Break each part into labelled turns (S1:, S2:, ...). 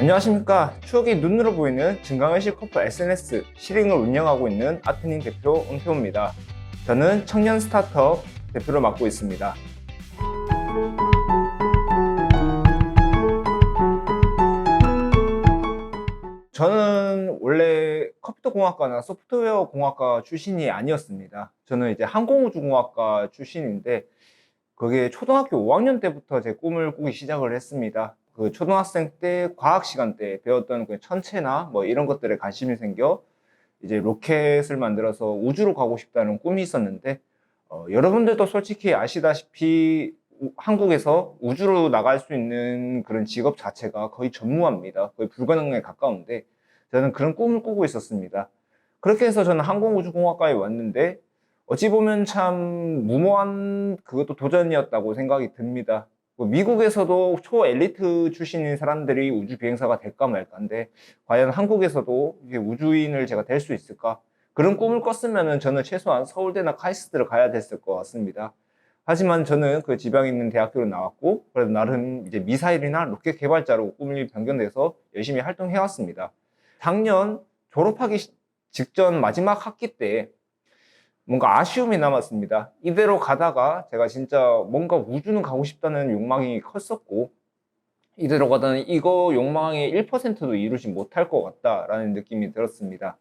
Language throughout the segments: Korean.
S1: 안녕하십니까. 추억이 눈으로 보이는 증강현실 커플 SNS 시링을 운영하고 있는 아트닝 대표 은표입니다. 저는 청년 스타트업 대표를 맡고 있습니다 저는 원래 컴퓨터 공학과나 소프트웨어 공학과 출신이 아니었습니다 저는 이제 항공우주공학과 출신인데 그게 초등학교 5학년 때부터 제 꿈을 꾸기 시작을 했습니다. 그 초등학생 때 과학 시간 때 배웠던 그 천체나 뭐 이런 것들에 관심이 생겨 이제 로켓을 만들어서 우주로 가고 싶다는 꿈이 있었는데 어, 여러분들도 솔직히 아시다시피 우- 한국에서 우주로 나갈 수 있는 그런 직업 자체가 거의 전무합니다. 거의 불가능에 가까운데 저는 그런 꿈을 꾸고 있었습니다. 그렇게 해서 저는 항공우주공학과에 왔는데 어찌 보면 참 무모한 그것도 도전이었다고 생각이 듭니다. 뭐 미국에서도 초 엘리트 출신인 사람들이 우주 비행사가 될까 말까인데 과연 한국에서도 우주인을 제가 될 수 있을까? 그런 꿈을 꿨으면은 저는 최소한 서울대나 카이스트를 가야 됐을 것 같습니다. 하지만 저는 그 지방에 있는 대학교로 나왔고 그래도 나름 이제 미사일이나 로켓 개발자로 꿈이 변경돼서 열심히 활동해 왔습니다. 작년 졸업하기 시- 직전 마지막 학기 때 뭔가 아쉬움이 남았습니다. 이대로 가다가 제가 진짜 뭔가 우주는 가고 싶다는 욕망이 컸었고, 이대로 가다는 이거 욕망의 1%도 이루지 못할 것 같다라는 느낌이 들었습니다.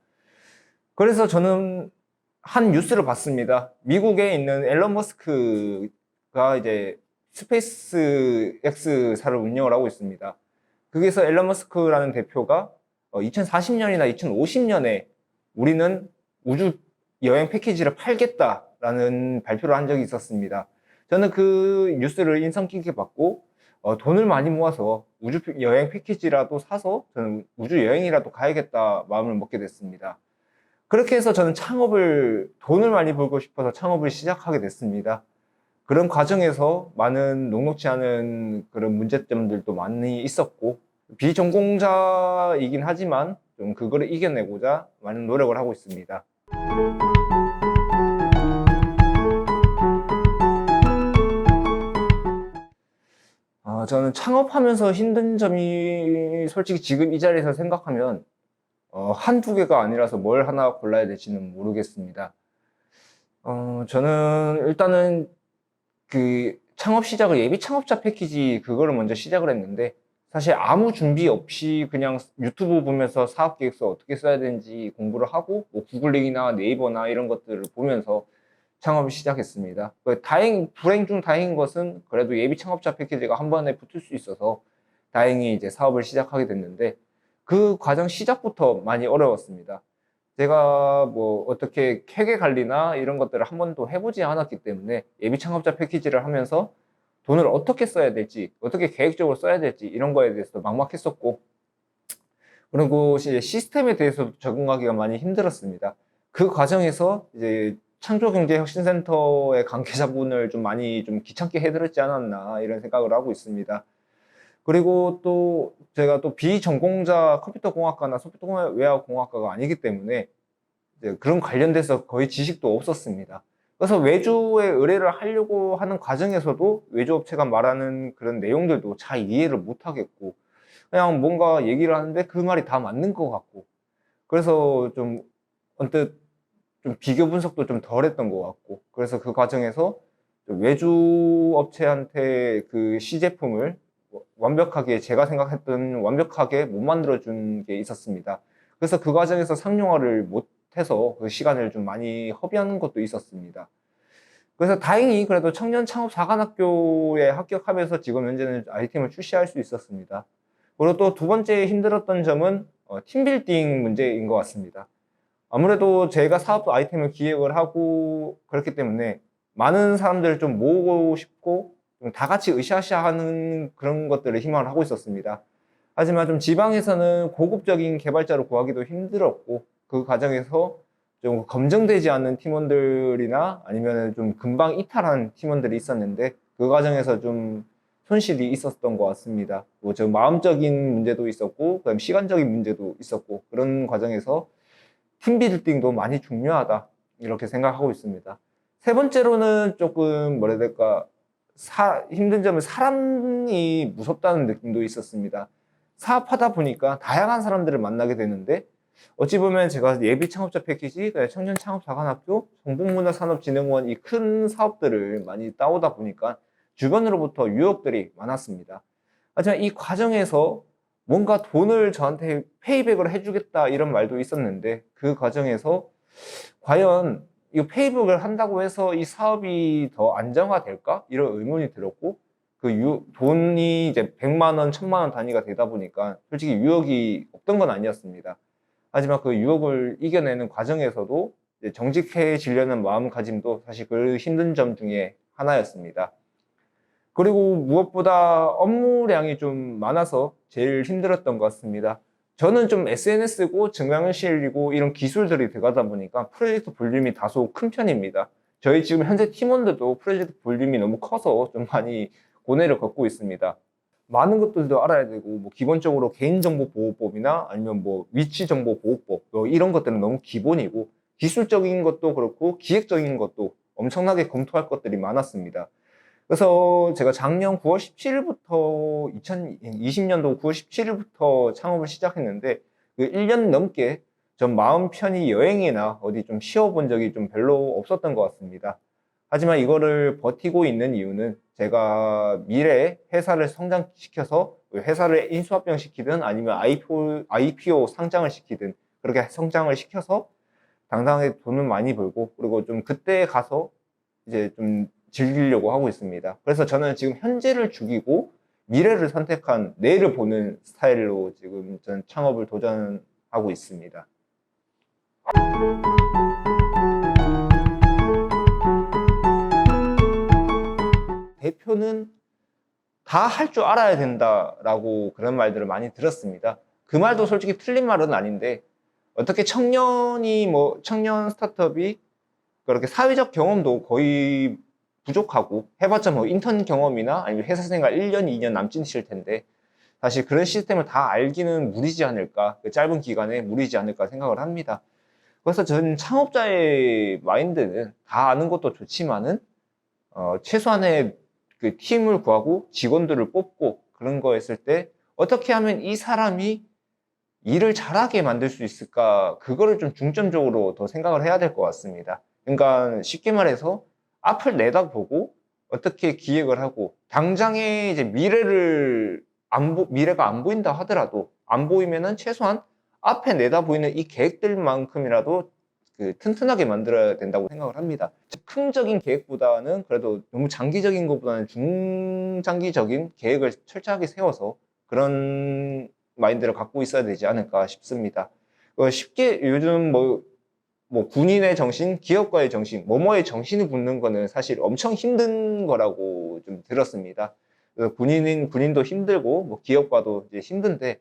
S1: 그래서 저는 한 뉴스를 봤습니다. 미국에 있는 앨런 머스크가 이제 스페이스 X사를 운영을 하고 있습니다. 거기서 앨런 머스크라는 대표가 2040년이나 2050년에 우리는 우주 여행 패키지를 팔겠다라는 발표를 한 적이 있었습니다. 저는 그 뉴스를 인상 깊게 봤고 어, 돈을 많이 모아서 우주 패- 여행 패키지라도 사서 저는 우주 여행이라도 가야겠다 마음을 먹게 됐습니다. 그렇게 해서 저는 창업을 돈을 많이 벌고 싶어서 창업을 시작하게 됐습니다. 그런 과정에서 많은 녹록지 않은 그런 문제점들도 많이 있었고 비전공자이긴 하지만 좀 그거를 이겨내고자 많은 노력을 하고 있습니다. 아, 저는 창업하면서 힘든 점이 솔직히 지금 이 자리에서 생각하면 어, 한두 개가 아니라서 뭘 하나 골라야 될지는 모르겠습니다. 어, 저는 일단은 그 창업 시작을 예비 창업자 패키지 그거를 먼저 시작을 했는데 사실 아무 준비 없이 그냥 유튜브 보면서 사업 계획서 어떻게 써야 되는지 공부를 하고 뭐 구글링이나 네이버나 이런 것들을 보면서 창업을 시작했습니다. 그 다행 불행 중 다행인 것은 그래도 예비 창업자 패키지가 한 번에 붙을 수 있어서 다행히 이제 사업을 시작하게 됐는데 그 과정 시작부터 많이 어려웠습니다. 제가 뭐 어떻게 회계 관리나 이런 것들을 한 번도 해보지 않았기 때문에 예비 창업자 패키지를 하면서 돈을 어떻게 써야 될지, 어떻게 계획적으로 써야 될지 이런 거에 대해서 막막했었고, 그리고 이제 시스템에 대해서 적응하기가 많이 힘들었습니다. 그 과정에서 이제 창조경제혁신센터의 관계자분을 좀 많이 좀 귀찮게 해드렸지 않았나 이런 생각을 하고 있습니다. 그리고 또 제가 또 비전공자 컴퓨터공학과나 소프트웨어공학과가 아니기 때문에 그런 관련돼서 거의 지식도 없었습니다. 그래서 외주에 의뢰를 하려고 하는 과정에서도 외주업체가 말하는 그런 내용들도 잘 이해를 못 하겠고 그냥 뭔가 얘기를 하는데 그 말이 다 맞는 것 같고 그래서 좀 언뜻 좀 비교 분석도 좀 덜 했던 것 같고 그래서 그 과정에서 좀 외주 업체한테 그 시제품을 완벽하게 제가 생각했던 완벽하게 못 만들어준 게 있었습니다. 그래서 그 과정에서 상용화를 못해서 그 시간을 좀 많이 허비하는 것도 있었습니다. 그래서 다행히 그래도 청년 창업 사관학교에 합격하면서 지금 현재는 아이템을 출시할 수 있었습니다. 그리고 또 두 번째 힘들었던 점은 어, 팀빌딩 문제인 것 같습니다. 아무래도 제가 사업 아이템을 기획을 하고 그렇기 때문에 많은 사람들을 좀 모으고 싶고 좀 다 같이 으쌰으쌰 하는 그런 것들을 희망을 하고 있었습니다. 하지만 좀 지방에서는 고급적인 개발자를 구하기도 힘들었고 그 과정에서 좀 검증되지 않는 팀원들이나 아니면 좀 금방 이탈한 팀원들이 있었는데 그 과정에서 좀 손실이 있었던 것 같습니다. 뭐저 마음적인 문제도 있었고, 그다음 시간적인 문제도 있었고 그런 과정에서 팀 빌딩도 많이 중요하다 이렇게 생각하고 있습니다. 세 번째로는 조금 뭐라 해야 될까 사- 힘든 점은 사람이 무섭다는 느낌도 있었습니다. 사업하다 보니까 다양한 사람들을 만나게 되는데 어찌 보면 제가 예비 창업자 패키지, 청년 창업 자간학교, 정보문화산업진흥원 이 큰 사업들을 많이 따오다 보니까 주변으로부터 유혹들이 많았습니다. 하지만 이 과정에서 뭔가 돈을 저한테 페이백을 해주겠다 이런 말도 있었는데 그 과정에서 과연 이 페이백을 한다고 해서 이 사업이 더 안정화될까? 이런 의문이 들었고 그 유, 돈이 이제 100만 원, 1000만 원 단위가 되다 보니까 솔직히 유혹이 없던 건 아니었습니다. 하지만 그 유혹을 이겨내는 과정에서도 정직해지려는 마음가짐도 사실 그 힘든 점 중에 하나였습니다. 그리고 무엇보다 업무량이 좀 많아서 제일 힘들었던 것 같습니다. 저는 좀 SNS고 증강현실이고 이런 기술들이 들어가다 보니까 프로젝트 볼륨이 다소 큰 편입니다. 저희 지금 현재 팀원들도 프로젝트 볼륨이 너무 커서 좀 많이 고뇌를 겪고 있습니다. 많은 것들도 알아야 되고 뭐 기본적으로 개인정보보호법이나 아니면 뭐 위치정보보호법 뭐 이런 것들은 너무 기본이고 기술적인 것도 그렇고 기획적인 것도 엄청나게 검토할 것들이 많았습니다. 그래서 제가 작년 9월 17일부터 2020년도 9월 17일부터 창업을 시작했는데 그 1년 넘게 전 마음 편히 여행이나 어디 좀 쉬어본 적이 좀 별로 없었던 것 같습니다. 하지만 이거를 버티고 있는 이유는 제가 미래에 회사를 성장시켜서 회사를 인수합병 시키든 아니면 IPO, IPO 상장을 시키든 그렇게 성장을 시켜서 당당하게 돈을 많이 벌고 그리고 좀 그때 가서 이제 좀 즐기려고 하고 있습니다. 그래서 저는 지금 현재를 죽이고 미래를 선택한 내일을 보는 스타일로 지금 전 창업을 도전하고 있습니다. 대표는 다 할 줄 알아야 된다라고 그런 말들을 많이 들었습니다. 그 말도 솔직히 틀린 말은 아닌데 어떻게 청년이 뭐 청년 스타트업이 그렇게 사회적 경험도 거의 부족하고 해봤자 뭐 인턴 경험이나 아니면 회사 생활 1년, 2년 남짓일 텐데 사실 그런 시스템을 다 알기는 무리지 않을까 그 짧은 기간에 무리지 않을까 생각을 합니다. 그래서 저는 창업자의 마인드는 다 아는 것도 좋지만은 어, 최소한의 그 팀을 구하고 직원들을 뽑고 그런 거 했을 때 어떻게 하면 이 사람이 일을 잘하게 만들 수 있을까 그거를 좀 중점적으로 더 생각을 해야 될 것 같습니다. 그러니까 쉽게 말해서 앞을 내다보고 어떻게 기획을 하고 당장의 이제 미래를 안 보, 미래가 안 보인다 하더라도 안 보이면은 최소한 앞에 내다 보이는 이 계획들만큼이라도 그 튼튼하게 만들어야 된다고 생각을 합니다. 즉흥적인 계획보다는 그래도 너무 장기적인 것보다는 중장기적인 계획을 철저하게 세워서 그런 마인드를 갖고 있어야 되지 않을까 싶습니다. 어, 쉽게 요즘 뭐, 뭐 군인의 정신, 기업가의 정신, 뭐뭐의 정신이 붙는 거는 사실 엄청 힘든 거라고 좀 들었습니다. 그래서 군인인 군인도 힘들고 뭐 기업가도 이제 힘든데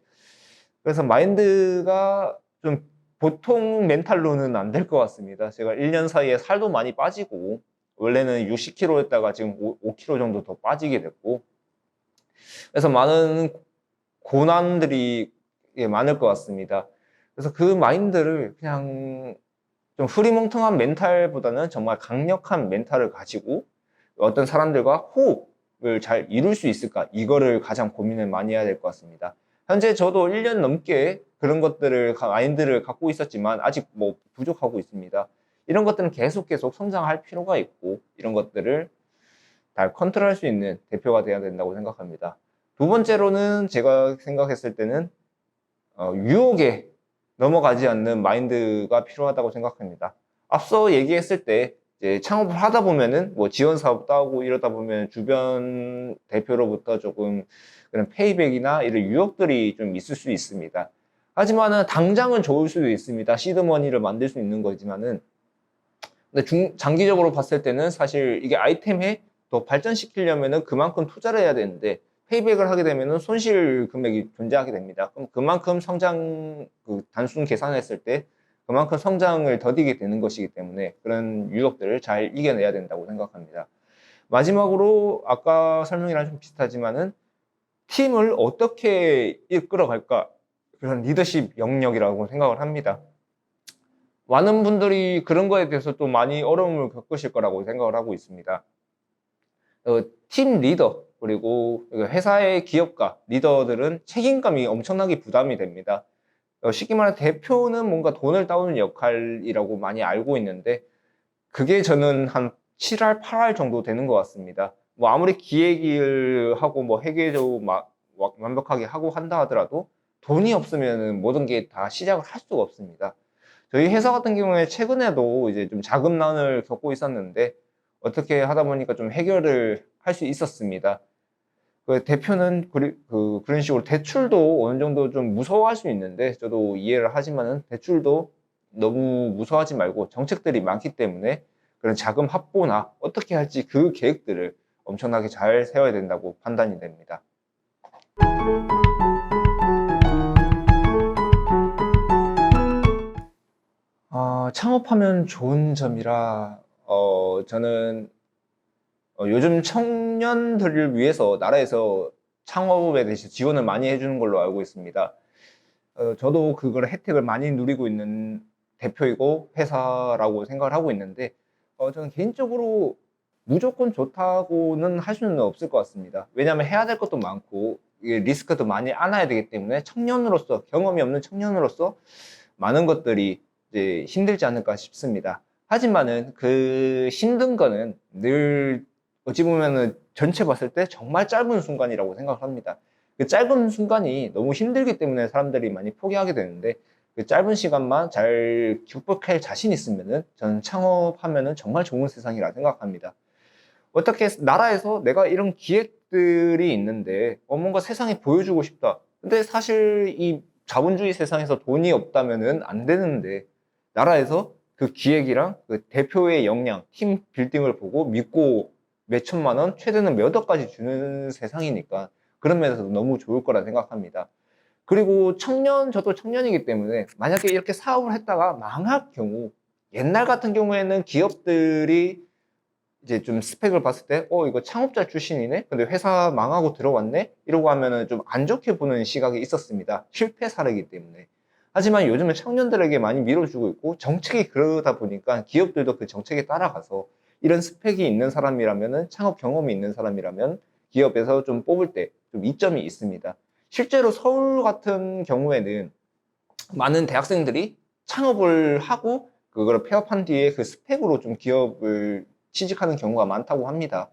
S1: 그래서 마인드가 좀 보통 멘탈로는 안 될 것 같습니다. 제가 1년 사이에 살도 많이 빠지고 원래는 60kg였다가 지금 5, kg 정도 더 빠지게 됐고 그래서 많은 고난들이 예, 많을 것 같습니다. 그래서 그 마인드를 그냥 좀 흐리멍텅한 멘탈보다는 정말 강력한 멘탈을 가지고 어떤 사람들과 호흡을 잘 이룰 수 있을까 이거를 가장 고민을 많이 해야 될 것 같습니다. 현재 저도 1년 넘게 그런 것들을 마인드를 갖고 있었지만 아직 뭐 부족하고 있습니다. 이런 것들은 계속 계속 성장할 필요가 있고 이런 것들을 잘 컨트롤할 수 있는 대표가 돼야 된다고 생각합니다. 두 번째로는 제가 생각했을 때는 어, 유혹에 넘어가지 않는 마인드가 필요하다고 생각합니다. 앞서 얘기했을 때 창업을 하다 보면은 뭐 지원 사업도 하고 이러다 보면 주변 대표로부터 조금 그런 페이백이나 이런 유혹들이 좀 있을 수 있습니다. 하지만은 당장은 좋을 수도 있습니다. 시드머니를 만들 수 있는 거지만은 근데 중, 장기적으로 봤을 때는 사실 이게 아이템에 더 발전시키려면은 그만큼 투자를 해야 되는데 페이백을 하게 되면은 손실 금액이 존재하게 됩니다. 그럼 그만큼 성장 그 단순 계산했을 때 그만큼 성장을 더디게 되는 것이기 때문에 그런 유혹들을 잘 이겨내야 된다고 생각합니다. 마지막으로 아까 설명이랑 좀 비슷하지만은 팀을 어떻게 이끌어갈까 그런 리더십 영역이라고 생각을 합니다. 많은 분들이 그런 거에 대해서 또 많이 어려움을 겪으실 거라고 생각을 하고 있습니다. 어, 팀 리더 그리고 회사의 기업가 리더들은 책임감이 엄청나게 부담이 됩니다. 어, 쉽게 말해 대표는 뭔가 돈을 따오는 역할이라고 많이 알고 있는데 그게 저는 한 7할, 8할 정도 되는 것 같습니다. 뭐 아무리 기획을 하고 뭐 회계적으로 막 완벽하게 하고 한다 하더라도 돈이 없으면 모든 게 다 시작을 할 수가 없습니다. 저희 회사 같은 경우에 최근에도 이제 좀 자금난을 겪고 있었는데 어떻게 하다 보니까 좀 해결을 할 수 있었습니다. 그 대표는 그, 그, 그런 식으로 대출도 어느 정도 좀 무서워할 수 있는데 저도 이해를 하지만은 대출도 너무 무서워하지 말고 정책들이 많기 때문에 그런 자금 확보나 어떻게 할지 그 계획들을 엄청나게 잘 세워야 된다고 판단이 됩니다. 어, 창업하면 좋은 점이라 어, 저는 어, 요즘 청년들을 위해서 나라에서 창업에 대해서 지원을 많이 해주는 걸로 알고 있습니다. 어, 저도 그걸 혜택을 많이 누리고 있는 대표이고 회사라고 생각을 하고 있는데 어, 저는 개인적으로 무조건 좋다고는 할 수는 없을 것 같습니다. 왜냐하면 해야 될 것도 많고 리스크도 많이 안아야 되기 때문에 청년으로서 경험이 없는 청년으로서 많은 것들이 힘들지 않을까 싶습니다. 하지만은 그 힘든 거는 늘 어찌 보면은 전체 봤을 때 정말 짧은 순간이라고 생각을 합니다. 그 짧은 순간이 너무 힘들기 때문에 사람들이 많이 포기하게 되는데 그 짧은 시간만 잘 극복할 자신 있으면은 저는 창업하면은 정말 좋은 세상이라 생각합니다. 어떻게 나라에서 내가 이런 기획들이 있는데 어 뭔가 세상에 보여주고 싶다. 근데 사실 이 자본주의 세상에서 돈이 없다면은 안 되는데 나라에서 그 기획이랑 그 대표의 역량, 팀 빌딩을 보고 믿고 몇 천만 원, 최대는 몇 억까지 주는 세상이니까 그런 면에서 너무 좋을 거라 생각합니다. 그리고 청년, 저도 청년이기 때문에 만약에 이렇게 사업을 했다가 망할 경우 옛날 같은 경우에는 기업들이 이제 좀 스펙을 봤을 때, 어, 이거 창업자 출신이네? 근데 회사 망하고 들어왔네? 이러고 하면은 좀 안 좋게 보는 시각이 있었습니다. 실패 사례이기 때문에. 하지만 요즘은 청년들에게 많이 밀어주고 있고, 정책이 그러다 보니까 기업들도 그 정책에 따라가서 이런 스펙이 있는 사람이라면은 창업 경험이 있는 사람이라면 기업에서 좀 뽑을 때 좀 이점이 있습니다. 실제로 서울 같은 경우에는 많은 대학생들이 창업을 하고 그걸 폐업한 뒤에 그 스펙으로 좀 기업을 취직하는 경우가 많다고 합니다.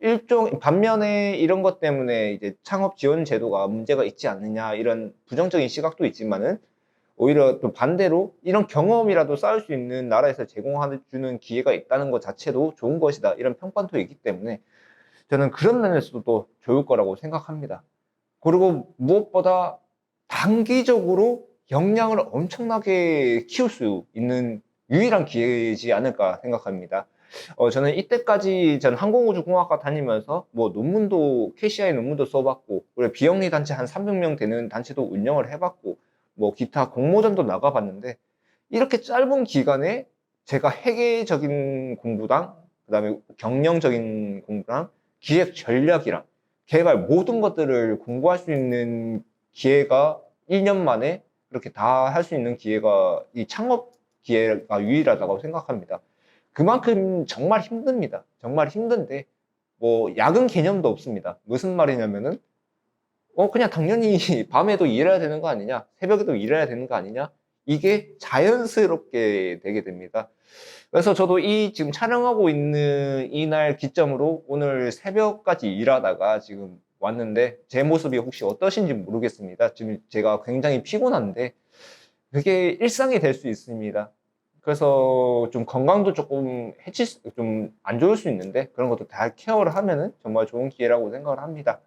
S1: 일종 반면에 이런 것 때문에 이제 창업 지원 제도가 문제가 있지 않느냐 이런 부정적인 시각도 있지만은 오히려 또 반대로 이런 경험이라도 쌓을 수 있는 나라에서 제공해주는 기회가 있다는 것 자체도 좋은 것이다 이런 평판도 있기 때문에 저는 그런 면에서도 또 좋을 거라고 생각합니다. 그리고 무엇보다 단기적으로 역량을 엄청나게 키울 수 있는 유일한 기회이지 않을까 생각합니다. 어, 저는 이때까지 전 항공우주공학과 다니면서 뭐 논문도 KCI 논문도 써봤고 그리고 비영리 단체 한 300명 되는 단체도 운영을 해봤고 뭐 기타 공모전도 나가봤는데 이렇게 짧은 기간에 제가 회계적인 공부랑 그다음에 경영적인 공부랑 기획 전략이랑 개발 모든 것들을 공부할 수 있는 기회가 1년 만에 그렇게 다 할 수 있는 기회가 이 창업 기회가 유일하다고 생각합니다. 그만큼 정말 힘듭니다. 정말 힘든데 뭐 야근 개념도 없습니다. 무슨 말이냐면은 어 그냥 당연히 밤에도 일해야 되는 거 아니냐, 새벽에도 일해야 되는 거 아니냐 이게 자연스럽게 되게 됩니다. 그래서 저도 이 지금 촬영하고 있는 이날 기점으로 오늘 새벽까지 일하다가 지금 왔는데 제 모습이 혹시 어떠신지 모르겠습니다. 지금 제가 굉장히 피곤한데 그게 일상이 될 수 있습니다. 그래서 좀 건강도 조금 해칠 좀 안 좋을 수 있는데 그런 것도 다 케어를 하면은 정말 좋은 기회라고 생각을 합니다.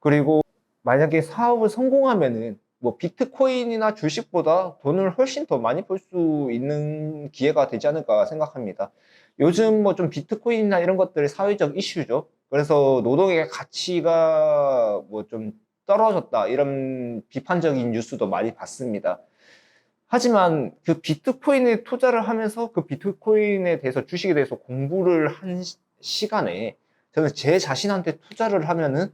S1: 그리고 만약에 사업을 성공하면은 뭐 비트코인이나 주식보다 돈을 훨씬 더 많이 벌 수 있는 기회가 되지 않을까 생각합니다. 요즘 뭐 좀 비트코인이나 이런 것들이 사회적 이슈죠. 그래서 노동의 가치가 뭐 좀 떨어졌다 이런 비판적인 뉴스도 많이 봤습니다. 하지만 그 비트코인에 투자를 하면서 그 비트코인에 대해서 주식에 대해서 공부를 한, 시간에 저는 제 자신한테 투자를 하면은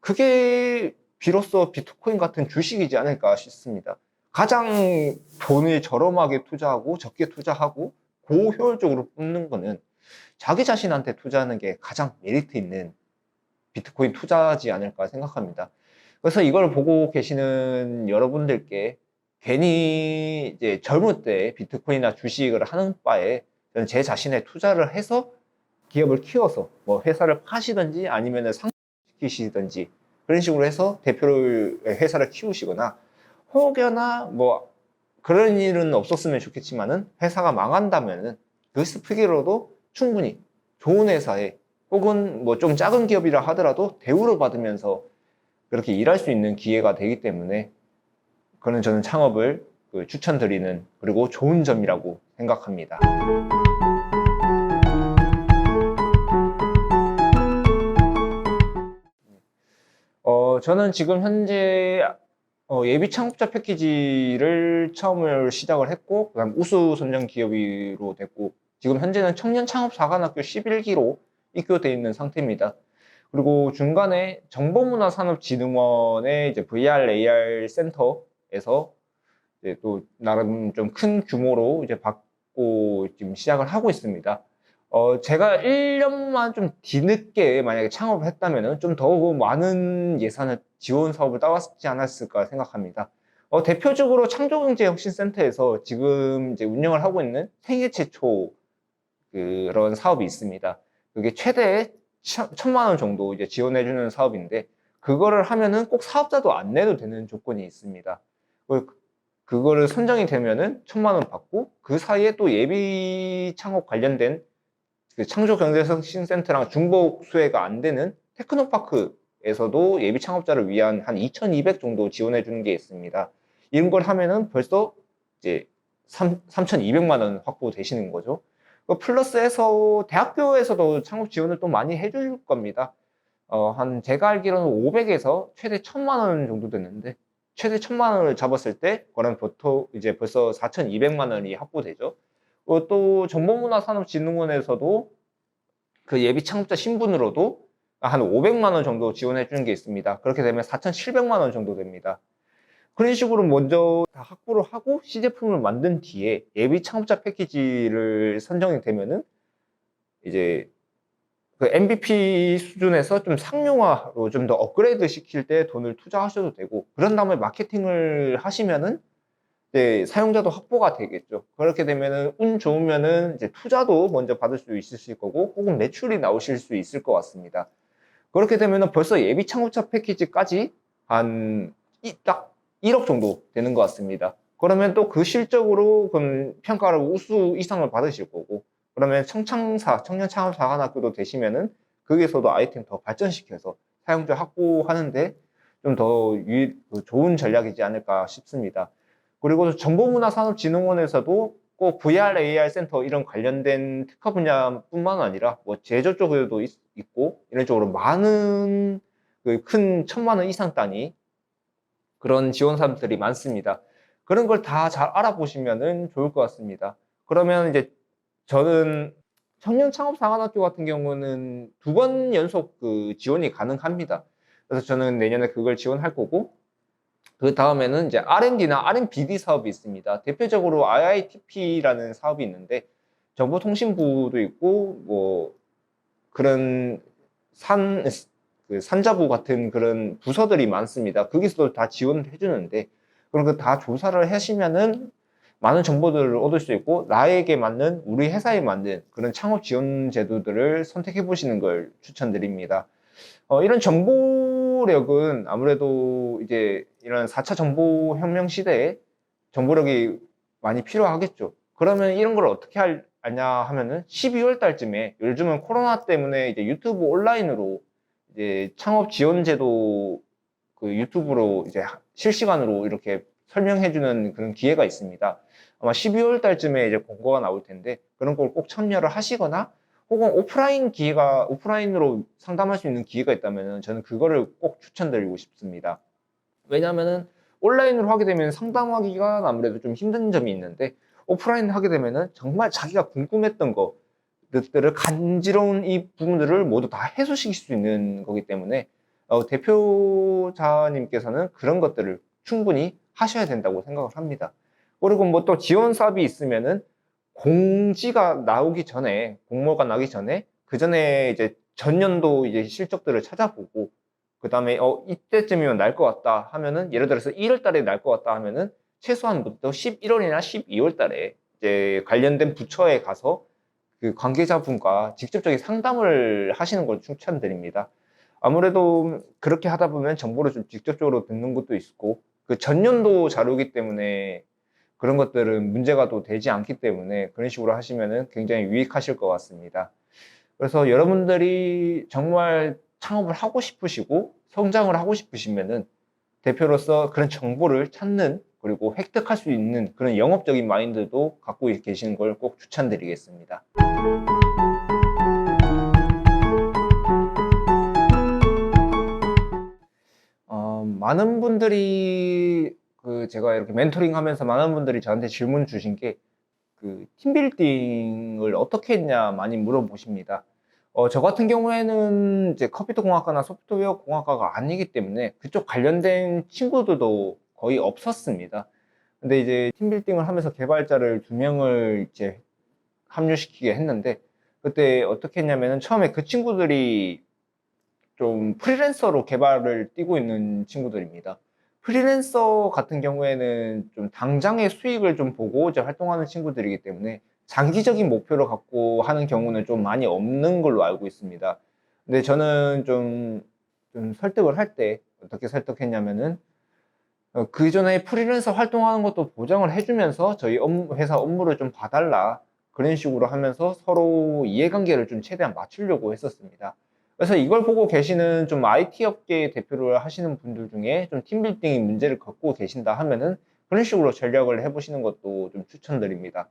S1: 그게 비로소 비트코인 같은 주식이지 않을까 싶습니다. 가장 돈을 저렴하게 투자하고 적게 투자하고 고효율적으로 뽑는 거는 자기 자신한테 투자하는 게 가장 메리트 있는 비트코인 투자지 않을까 생각합니다. 그래서 이걸 보고 계시는 여러분들께 괜히 이제 젊을 때 비트코인이나 주식을 하는 바에 저는 제 자신의 투자를 해서 기업을 키워서 뭐 회사를 파시든지 아니면 상시키시든지 그런 식으로 해서 대표를 회사를 키우시거나 혹여나 뭐 그런 일은 없었으면 좋겠지만은 회사가 망한다면은 그 스피기로도 충분히 좋은 회사에 혹은 뭐 좀 작은 기업이라 하더라도 대우를 받으면서 그렇게 일할 수 있는 기회가 되기 때문에 그는 저는 창업을 그 추천드리는 그리고 좋은 점이라고 생각합니다. 어, 저는 지금 현재 어, 예비 창업자 패키지를 처음을 시작을 했고, 그 다음 우수 선정 기업으로 됐고, 지금 현재는 청년 창업 사관학교 11기로 입교되어 있는 상태입니다. 그리고 중간에 정보문화산업진흥원의 이제 VR AR 센터에서 이제 또 나름 좀 큰 규모로 이제 받고 지금 시작을 하고 있습니다. 어, 제가 1년만 좀 뒤늦게 만약에 창업을 했다면은 좀더 많은 예산을 지원 사업을 따왔지 않았을까 생각합니다. 어, 대표적으로 창조경제혁신센터에서 지금 이제 운영을 하고 있는 생애 최초 그런 사업이 있습니다. 그게 최대 천만 원 정도 이제 지원해주는 사업인데 그거를 하면은 꼭 사업자도 안 내도 되는 조건이 있습니다. 그- 그거를 선정이 되면은 천만 원 받고 그 사이에 또 예비 창업 관련된 그 창조경제혁신센터랑 중복 수혜가 안 되는 테크노파크에서도 예비 창업자를 위한 한 2,200 정도 지원해 주는 게 있습니다. 이런 걸 하면은 벌써 이제 3, 3,200만 원 확보되시는 거죠. 그 플러스해서 대학교에서도 창업 지원을 또 많이 해줄 겁니다. 어, 한 제가 알기로는 500에서 최대 1000만 원 정도 됐는데 최대 1000만 원을 잡았을 때 그럼 보통 이제 벌써 4,200만 원이 확보되죠. 어, 또 정보문화산업진흥원에서도 그 예비 창업자 신분으로도 한 500만 원 정도 지원해 주는 게 있습니다. 그렇게 되면 4,700만 원 정도 됩니다. 그런 식으로 먼저 다 확보를 하고 시제품을 만든 뒤에 예비 창업자 패키지를 선정이 되면은 이제 그 MVP 수준에서 좀 상용화로 좀 더 업그레이드 시킬 때 돈을 투자하셔도 되고 그런 다음에 마케팅을 하시면은 이제 사용자도 확보가 되겠죠. 그렇게 되면은 운 좋으면은 이제 투자도 먼저 받을 수 있으실 거고 혹은 매출이 나오실 수 있을 것 같습니다. 그렇게 되면은 벌써 예비 창업자 패키지까지 한 딱 1억 정도 되는 것 같습니다. 그러면 또 그 실적으로 그럼 평가를 우수 이상을 받으실 거고 그러면 청창사 청년 창업 사관학교도 되시면은 거기서도 아이템 더 발전시켜서 사용자 확보하는데 좀 더 좋은 전략이지 않을까 싶습니다. 그리고 정보문화산업진흥원에서도 꼭 VR, AR 센터 이런 관련된 특화 분야뿐만 아니라 뭐 제조 쪽에도 있, 고 이런 쪽으로 많은 그 큰 천만 원 이상 단위 그런 지원 사업들이 많습니다. 그런 걸 다 잘 알아보시면은 좋을 것 같습니다. 그러면 이제 저는 청년 창업 상한학교 같은 경우는 두 번 연속 그 지원이 가능합니다. 그래서 저는 내년에 그걸 지원할 거고 그 다음에는 이제 R&D나 R&BD 사업이 있습니다. 대표적으로 IITP라는 사업이 있는데 정보통신부도 있고 뭐 그런 산, 그 산자부 같은 그런 부서들이 많습니다. 거기서도 다 지원을 해주는데 그런 거 다 조사를 하시면은 많은 정보들을 얻을 수 있고 나에게 맞는 우리 회사에 맞는 그런 창업 지원 제도들을 선택해 보시는 걸 추천드립니다. 어, 이런 정보 력은 아무래도 이제 이런 4차 정보 혁명 시대에 정보력이 많이 필요하겠죠. 그러면 이런 걸 어떻게 할, 하냐 하면은 12월 달쯤에 요즘은 코로나 때문에 이제 유튜브 온라인으로 이제 창업 지원 제도 그 유튜브로 이제 실시간으로 이렇게 설명해주는 그런 기회가 있습니다. 아마 12월 달쯤에 이제 공고가 나올 텐데 그런 걸 꼭 참여를 하시거나 혹은 오프라인 기회가 오프라인으로 상담할 수 있는 기회가 있다면 저는 그거를 꼭 추천드리고 싶습니다. 왜냐하면은 온라인으로 하게 되면 상담하기가 아무래도 좀 힘든 점이 있는데 오프라인 하게 되면은 정말 자기가 궁금했던 거 것들을 간지러운 이 부분들을 모두 다 해소시킬 수 있는 거기 때문에 어, 대표자님께서는 그런 것들을 충분히 하셔야 된다고 생각을 합니다. 그리고 뭐 또 지원 사업이 있으면은 공지가 나오기 전에 공모가 나기 전에 그 전에 이제 전년도 이제 실적들을 찾아보고 그 다음에 어 이때쯤이면 날 것 같다 하면은 예를 들어서 1월 달에 날 것 같다 하면은 최소한부터 11월이나 12월 달에 이제 관련된 부처에 가서 그 관계자분과 직접적인 상담을 하시는 걸 추천드립니다. 아무래도 그렇게 하다 보면 정보를 좀 직접적으로 듣는 것도 있고 그 전년도 자료이기 때문에 그런 것들은 문제가 또 되지 않기 때문에 그런 식으로 하시면은 굉장히 유익하실 것 같습니다. 그래서 여러분들이 정말 창업을 하고 싶으시고 성장을 하고 싶으시면은 대표로서 그런 정보를 찾는 그리고 획득할 수 있는 그런 영업적인 마인드도 갖고 계시는 걸 꼭 추천드리겠습니다. 어, 많은 분들이 그 제가 이렇게 멘토링 하면서 많은 분들이 저한테 질문 주신 게 그 팀빌딩을 어떻게 했냐 많이 물어보십니다. 어, 저 같은 경우에는 이제 컴퓨터 공학과나 소프트웨어 공학과가 아니기 때문에 그쪽 관련된 친구들도 거의 없었습니다. 근데 이제 팀빌딩을 하면서 개발자를 두 명을 이제 합류시키게 했는데 그때 어떻게 했냐면은 처음에 그 친구들이 좀 프리랜서로 개발을 뛰고 있는 친구들입니다. 프리랜서 같은 경우에는 좀 당장의 수익을 좀 보고 이제 활동하는 친구들이기 때문에 장기적인 목표를 갖고 하는 경우는 좀 많이 없는 걸로 알고 있습니다. 근데 저는 좀, 좀 설득을 할 때 어떻게 설득했냐면은 어, 그 전에 프리랜서 활동하는 것도 보장을 해주면서 저희 회사 업무를 좀 봐달라 그런 식으로 하면서 서로 이해관계를 좀 최대한 맞추려고 했었습니다. 그래서 이걸 보고 계시는 좀 IT 업계 대표를 하시는 분들 중에 좀 팀빌딩의 문제를 겪고 계신다 하면은 그런 식으로 전략을 해보시는 것도 좀 추천드립니다.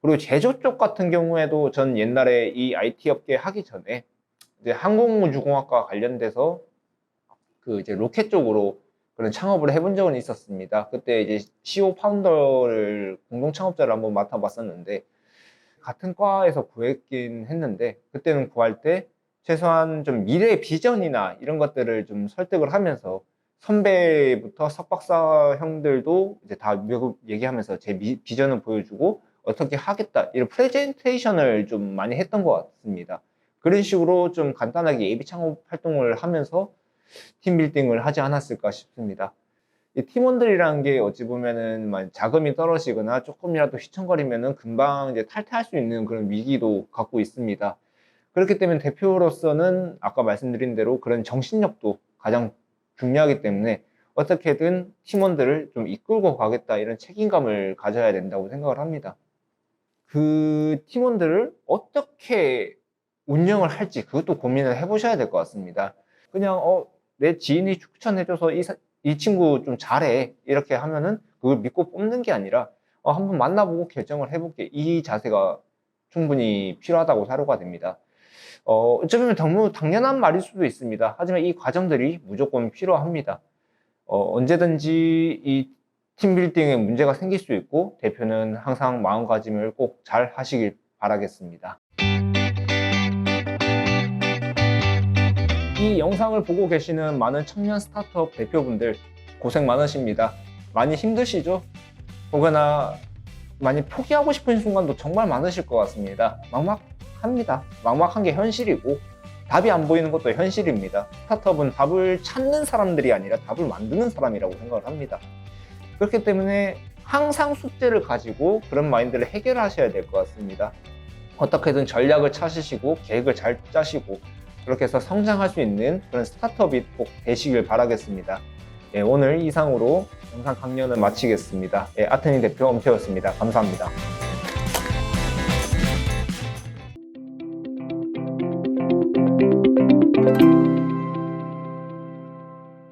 S1: 그리고 제조 쪽 같은 경우에도 전 옛날에 이 IT 업계 하기 전에 이제 항공우주공학과 관련돼서 그 이제 로켓 쪽으로 그런 창업을 해본 적은 있었습니다. 그때 이제 CO 파운더를 공동 창업자를 한번 맡아봤었는데 같은 과에서 구했긴 했는데 그때는 구할 때 최소한 좀 미래 비전이나 이런 것들을 좀 설득을 하면서 선배부터 석박사 형들도 이제 다 미국 얘기하면서 제 미- 비전을 보여주고 어떻게 하겠다 이런 프레젠테이션을 좀 많이 했던 것 같습니다. 그런 식으로 좀 간단하게 예비 창업 활동을 하면서 팀 빌딩을 하지 않았을까 싶습니다. 이 팀원들이라는 게 어찌 보면은 만 자금이 떨어지거나 조금이라도 휘청거리면은 금방 이제 탈퇴할 수 있는 그런 위기도 갖고 있습니다. 그렇기 때문에 대표로서는 아까 말씀드린 대로 그런 정신력도 가장 중요하기 때문에 어떻게든 팀원들을 좀 이끌고 가겠다 이런 책임감을 가져야 된다고 생각을 합니다. 그 팀원들을 어떻게 운영을 할지 그것도 고민을 해보셔야 될 것 같습니다. 그냥 어, 내 지인이 추천해줘서 이, 사- 이 친구 좀 잘해 이렇게 하면은 그걸 믿고 뽑는 게 아니라 어, 한번 만나보고 결정을 해볼게 이 자세가 충분히 필요하다고 사료가 됩니다. 어, 어쩌면 너무 당연한 말일 수도 있습니다. 하지만 이 과정들이 무조건 필요합니다. 어, 언제든지 이 팀빌딩에 문제가 생길 수 있고 대표는 항상 마음가짐을 꼭 잘 하시길 바라겠습니다. 이 영상을 보고 계시는 많은 청년 스타트업 대표분들 고생 많으십니다. 많이 힘드시죠? 혹여나 많이 포기하고 싶은 순간도 정말 많으실 것 같습니다. 막막합니다. 막막한 게 현실이고 답이 안 보이는 것도 현실입니다. 스타트업은 답을 찾는 사람들이 아니라 답을 만드는 사람이라고 생각을 합니다. 그렇기 때문에 항상 숙제를 가지고 그런 마인드를 해결하셔야 될 것 같습니다. 어떻게든 전략을 찾으시고 계획을 잘 짜시고 그렇게 해서 성장할 수 있는 그런 스타트업이 꼭 되시길 바라겠습니다. 예, 오늘 이상으로 영상 강연을 마치겠습니다. 예, 아테니 대표 엄태였습니다. 감사합니다.